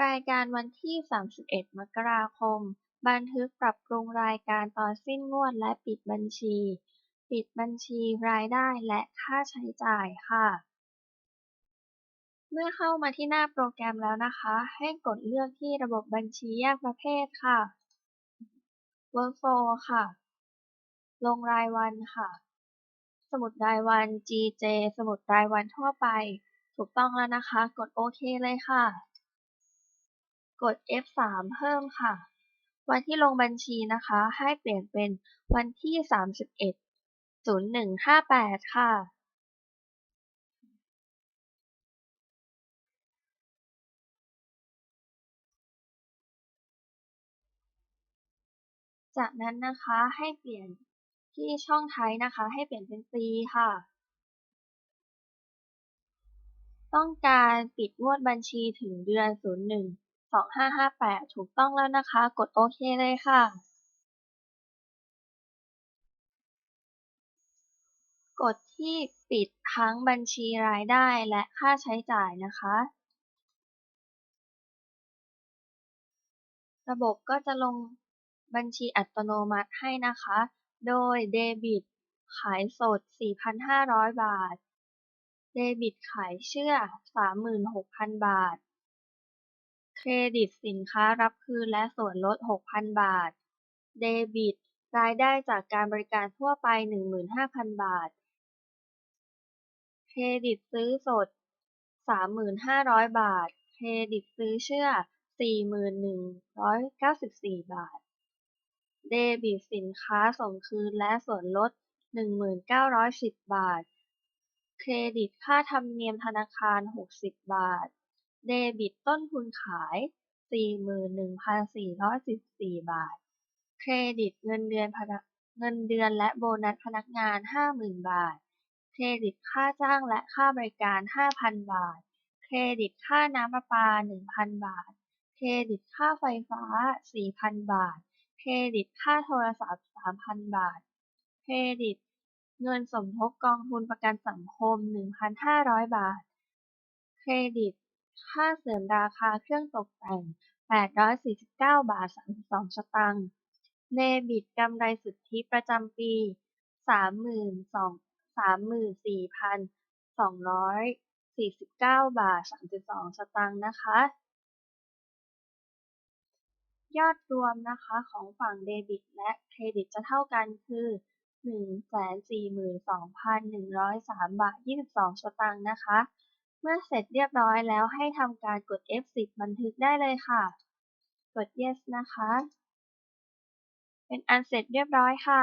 รายการวันที่31มกราคม บันทึกปรับปรุงรายการตอนสิ้นงวดและปิดบัญชี ปิดบัญชีรายได้และค่าใช้จ่ายค่ะ เมื่อเข้ามาที่หน้าโปรแกรมแล้วนะคะ ให้กดเลือกที่ระบบบัญชีแยกประเภทค่ะ Workflow ค่ะ ลงรายวันค่ะ สมุดรายวัน GJ สมุดรายวันทั่วไป ถูกต้องแล้วนะคะ กดโอเคเลยค่ะ กด F3 เพิ่มค่ะ วันที่ลงบัญชีนะคะ ให้เปลี่ยนเป็นวันที่ 31 0158 ค่ะจากนั้นนะคะให้เปลี่ยนที่ช่องไทยนะคะ ให้เปลี่ยนเป็น C ค่ะ ต้องการปิดงวดบัญชีถึงเดือน 01 2558 ถูกต้องแล้วนะคะ กดโอเคเลยค่ะ กดที่ปิดทั้งบัญชีรายได้และค่าใช้จ่ายนะคะ ระบบก็จะลงบัญชีอัตโนมัติให้นะคะ โดยเดบิตขายสด 4,500 บาท เดบิตขายเชื่อ 36,000 บาท เครดิตสินค้ารับคืนและส่วนลด 6,000 บาท เดบิต รายได้จากการบริการทั่วไป 15,000 บาท เครดิตซื้อสด 3,500 บาท เครดิตซื้อเชื่อ 4,194 บาท เดบิตสินค้าส่งคืนและส่วนลด 1,910 บาท เครดิตค่าธรรมเนียมธนาคาร 60 บาท เดบิตต้นทุนขาย 41,414บาท เครดิตเงินเดือนพนักเงินเดือนและโบนัสพนักงาน 50,000 บาท เครดิตค่าจ้างและค่าบริการ 5,000 บาท เครดิตค่าน้ำประปา 1,000 บาท เครดิตค่าไฟฟ้า 4,000 บาท เครดิตค่าโทรศัพท์ 3,000 บาท เครดิตเงินสมทบกองทุนประกันสังคม 1,500 บาท เครดิต ค่าเสริมราคาเครื่องตกแต่ง 849 บาท 32 สตางค์เดบิตกำไรสุทธิประจำปี 34,249 บาท 32 สตางค์นะคะ ยอดรวมนะคะของฝั่งเดบิตและเครดิตจะเท่ากันคือ142,103 บาท 22 สตางค์นะคะ เมื่อเสร็จเรียบร้อยแล้วให้ทำการกด F10 บันทึกได้เลยค่ะ กด yes นะคะ เป็นอันเสร็จเรียบร้อยค่ะ